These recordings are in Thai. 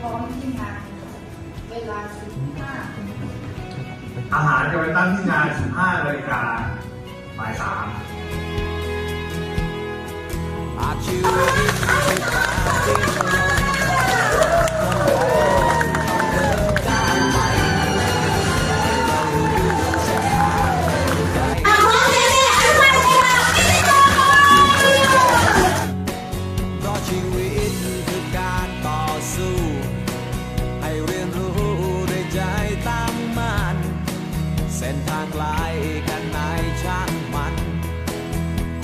พร้อมที่งาน เวลา 15อาหารจะไปตั้งที่งาน 15นาฬิกาบ่าย3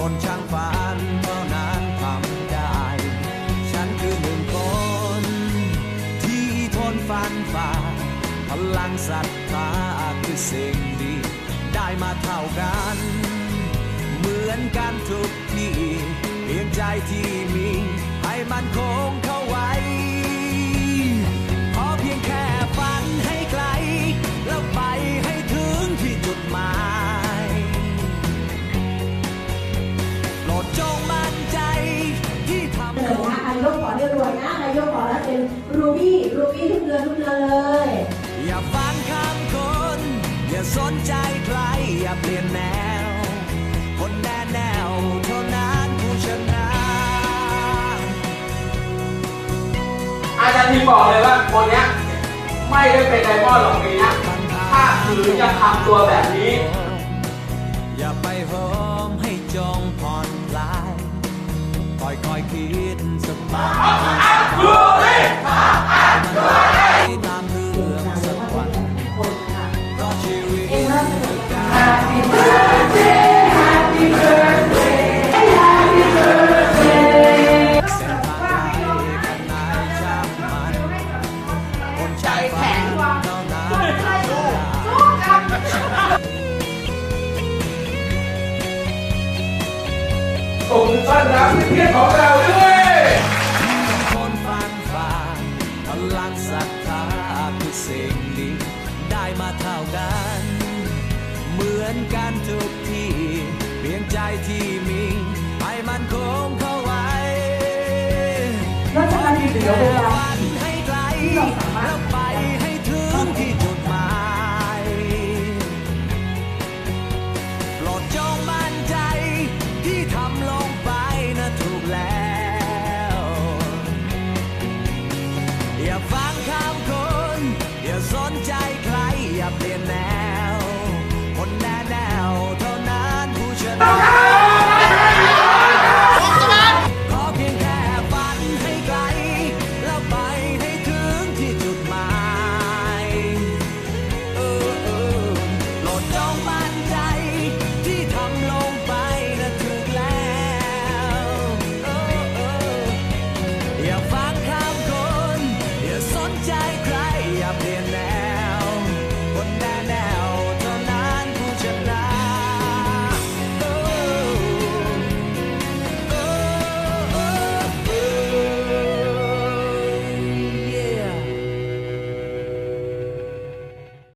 คนช่างฝันเท่านั้นทำได้ ฉันคือหนึ่งคน ที่ทนฟันฝ่า พลังศรัทธาคือสิ่งดี ได้มาเท่ากัน เหมือนกันทุกที่เพียงใจที่มีให้มันคง รูบี้รูบี้ทุกเดือนทุกเดือนเลย อย่าฟังคำคน อย่าสนใจใคร อย่าเปลี่ยนแนว คนแน่แนวเท่านั้นผู้ชนะอาจารย์ทีบอกเลยว่าคนเนี้ยไม่ได้เป็นไดมอนด์หรอกปีนะถ้าถือยังทำตัวแบบนี้ อย่าไปโหมให้จงผ่อนคลาย คอยคอยๆคิดสบาย ส่งต้อนรับเพื่อนของเราด้วยคนฟันฝ่าพลังศรัทธาคือสิ่งดีได้มาเท่ากัน เหมือนกันทุกที่เพียงใจที่มีให้มันคงเข้าไว้แล้วจะมาถึงเดี๋ยวเวลา